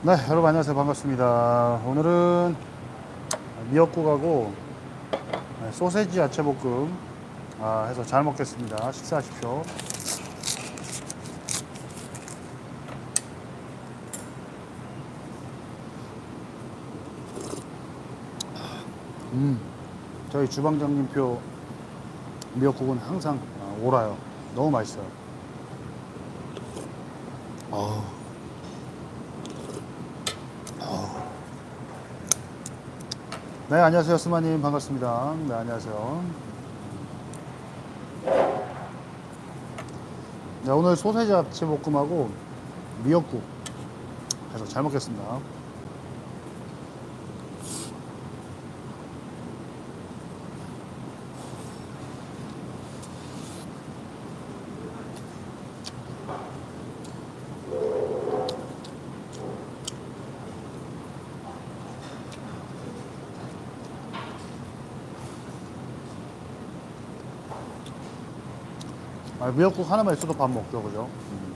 네, 여러분 안녕하세요. 반갑습니다. 오늘은 미역국하고 네, 소세지 야채볶음 아, 해서 잘 먹겠습니다. 식사하십시오. 음, 저희 주방장님표 미역국은 항상 아, 오라요. 너무 맛있어요. 어우. 네, 안녕하세요. 스마님. 반갑습니다. 네, 안녕하세요. 네, 오늘 소세지 야채 볶음하고 미역국 해서 잘 먹겠습니다. 아, 미역국 하나만 있어도 밥 먹죠, 그죠? 음.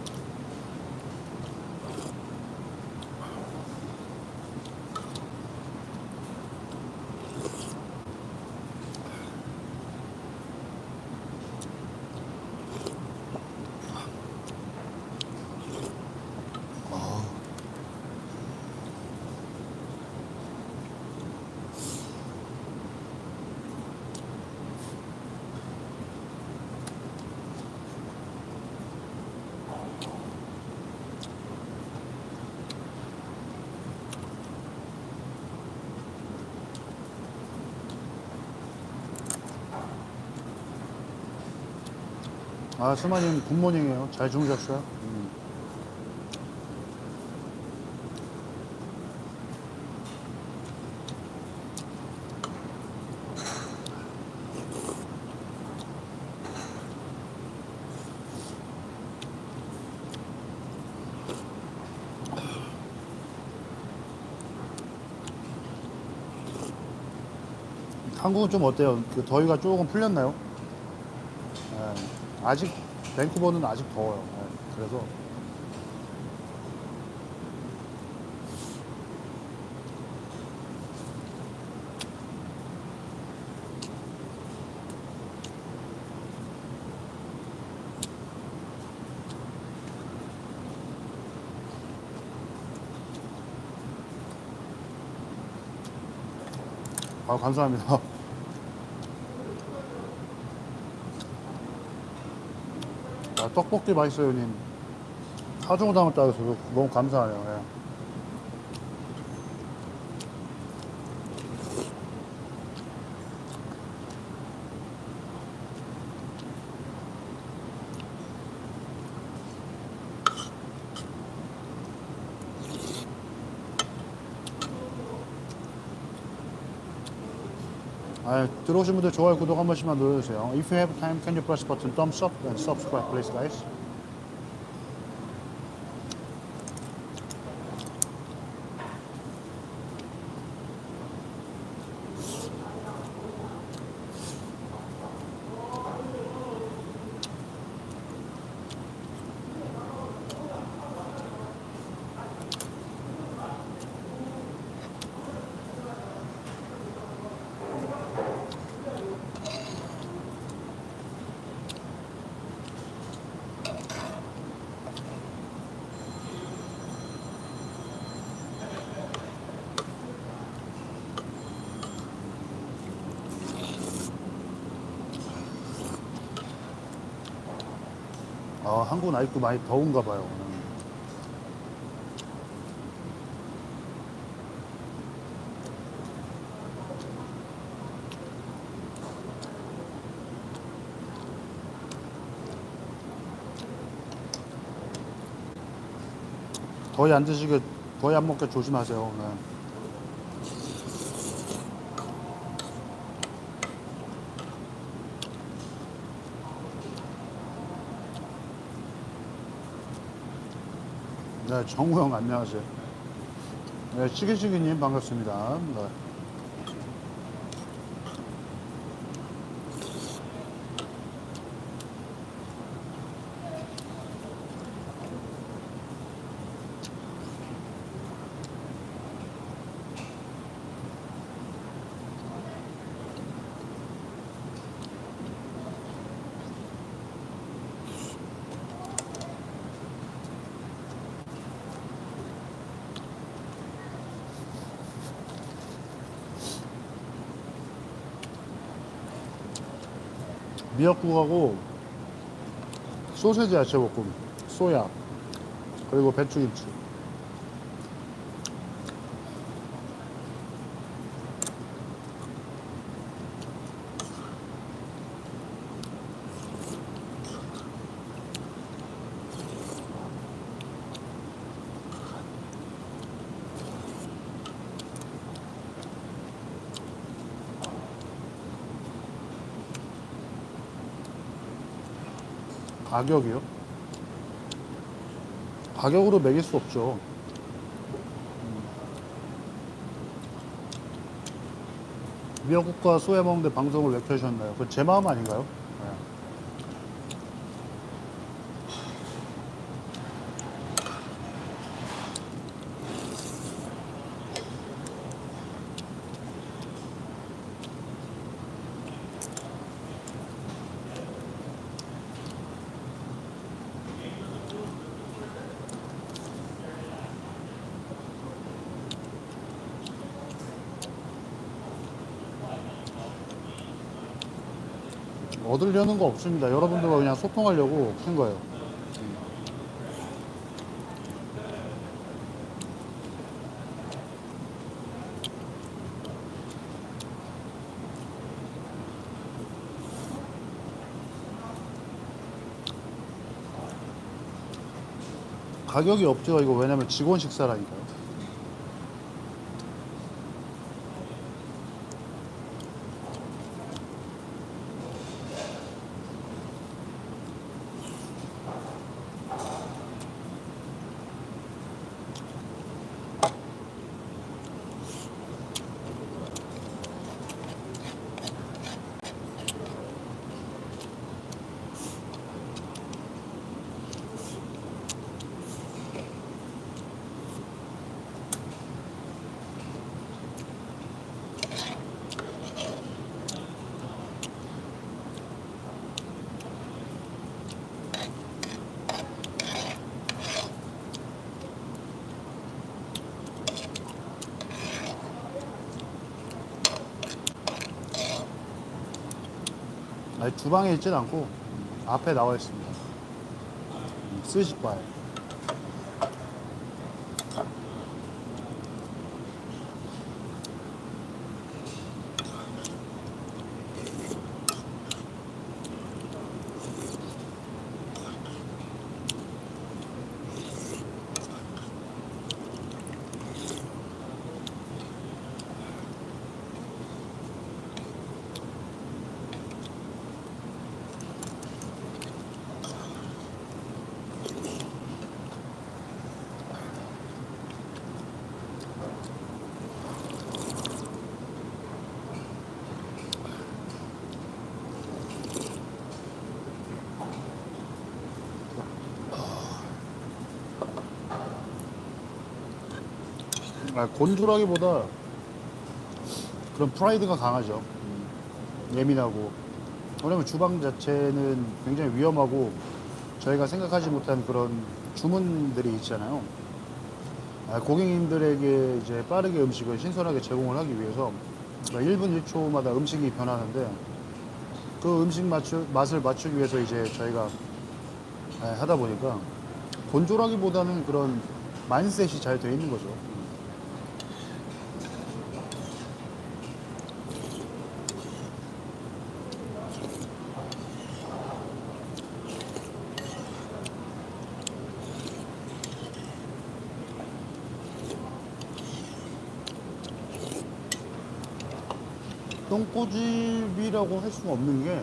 아, 스마님 굿모닝이에요. 잘 주무셨어요? 음. 한국은 좀 어때요? 그 더위가 조금 풀렸나요? 예, 아직 밴쿠버는 아직 더워요. 예, 그래서 아 감사합니다. 떡볶이 맛있어요, 님. 하중을 담았다 해서 너무 감사하네요. 예. 아, 들어오신 분들 좋아요, 구독 한 번씩만 눌러주세요. If you have time, can you press button thumbs up and subscribe, please, guys? 아, 한국은 아직도 많이 더운가 봐요. 음. 더위 안 드시게, 더위 안 먹게 조심하세요. 네. 네, 정우 형 안녕하세요. 네, 시기시기님 반갑습니다. 네. 미역국하고 소세지 야채볶음, 소야, 그리고 배추김치. 가격이요? 가격으로 매길 수 없죠. 음. 미역국과 소야 먹는데 방송을 왜 켜셨나요? 그 제 마음 아닌가요? 네. 얻으려는 거 없습니다. 여러분들과 그냥 소통하려고 킨 거예요. 가격이 없죠. 이거 왜냐면 직원 식사라니까요. 아니, 주방에 있진 않고 앞에 나와 있습니다. 스시바 아, 곤조라기보다 그런 프라이드가 강하죠. 음, 예민하고. 왜냐면 주방 자체는 굉장히 위험하고 저희가 생각하지 못한 그런 주문들이 있잖아요. 아, 고객님들에게 이제 빠르게 음식을 신선하게 제공을 하기 위해서 1분 1초마다 음식이 변하는데 그 음식 맞추, 맛을 맞추기 위해서 이제 저희가 아, 하다 보니까 곤조라기보다는 그런 만셋이 잘돼 있는 거죠. 똥꼬집이라고 할 수가 없는 게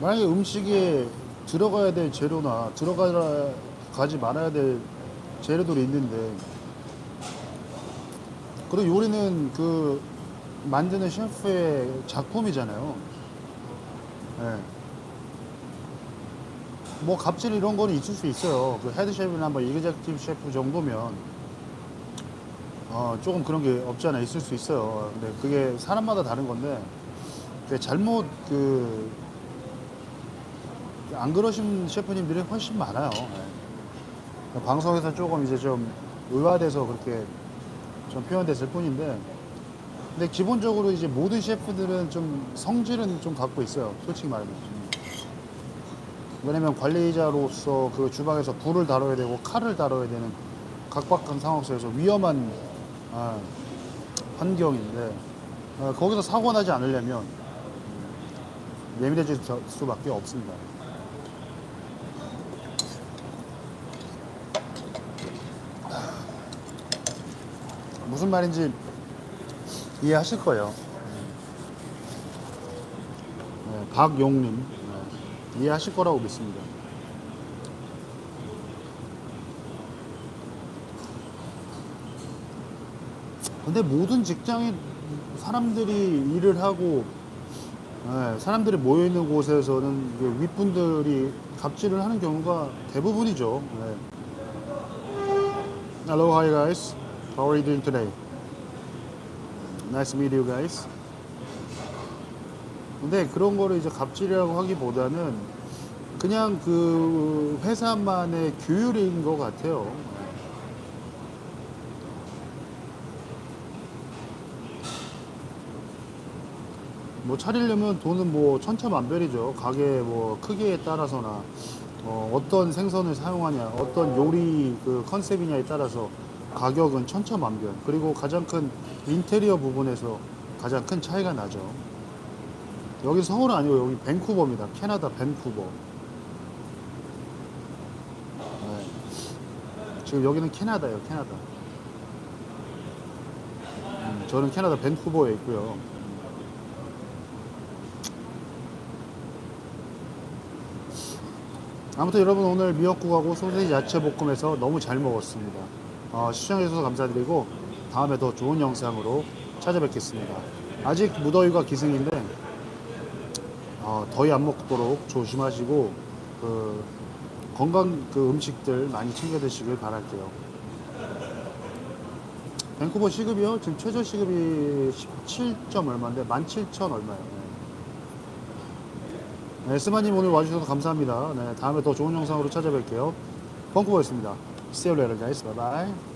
만약에 음식에 들어가야 될 재료나 들어가지 말아야 될 재료들이 있는데 그리고 요리는 그 만드는 셰프의 작품이잖아요. 예. 뭐 갑질 이런 거는 있을 수 있어요. 그 헤드 셰프나 뭐 이그젝티브 셰프 정도면 어, 조금 그런 게 없지 않아 있을 수 있어요. 근데 그게 사람마다 다른 건데, 잘못 그, 안 그러신 셰프님들이 훨씬 많아요. 네. 방송에서 조금 이제 좀 의화돼서 그렇게 좀 표현됐을 뿐인데, 근데 기본적으로 이제 모든 셰프들은 좀 성질은 좀 갖고 있어요. 솔직히 말하면. 왜냐면 관리자로서 그 주방에서 불을 다뤄야 되고 칼을 다뤄야 되는 각박한 상황 속에서 위험한 아, 환경인데 어, 거기서 사고 나지 않으려면 예민해질 수- 수밖에 없습니다. 무슨 말인지 이해하실 거예요. 네, 박용님 네, 이해하실 거라고 믿습니다. 근데 모든 직장에 사람들이 일을 하고 네, 사람들이 모여 있는 곳에서는 윗분들이 갑질을 하는 경우가 대부분이죠. 네. Hello, hi guys. How are you doing today? Nice to meet you guys. 근데 그런 거를 이제 갑질이라고 하기보다는 그냥 그 회사만의 규율인 것 같아요. 뭐 차리려면 돈은 뭐 천차만별이죠. 가게 뭐 크기에 따라서나 어, 어떤 생선을 사용하냐, 어떤 요리 그 컨셉이냐에 따라서 가격은 천차만별. 그리고 가장 큰 인테리어 부분에서 가장 큰 차이가 나죠. 여기 서울 아니고 여기 밴쿠버입니다. 캐나다 밴쿠버. 네. 지금 여기는 캐나다예요. 캐나다. 음, 저는 캐나다 밴쿠버에 있고요. 아무튼 여러분 오늘 미역국하고 소세지 야채 볶음에서 너무 잘 먹었습니다. 어, 시청해주셔서 감사드리고 다음에 더 좋은 영상으로 찾아뵙겠습니다. 아직 무더위가 기승인데 어, 더위 안 먹도록 조심하시고 그 건강 그 음식들 많이 챙겨 드시길 바랄게요. 밴쿠버 시급이요? 지금 최저 시급이 17점 얼마인데 17,000 얼마예요. 네, 스마님 오늘 와주셔서 감사합니다. 네, 다음에 더 좋은 영상으로 찾아뵐게요. 펑크보였습니다. See you later guys. Bye bye.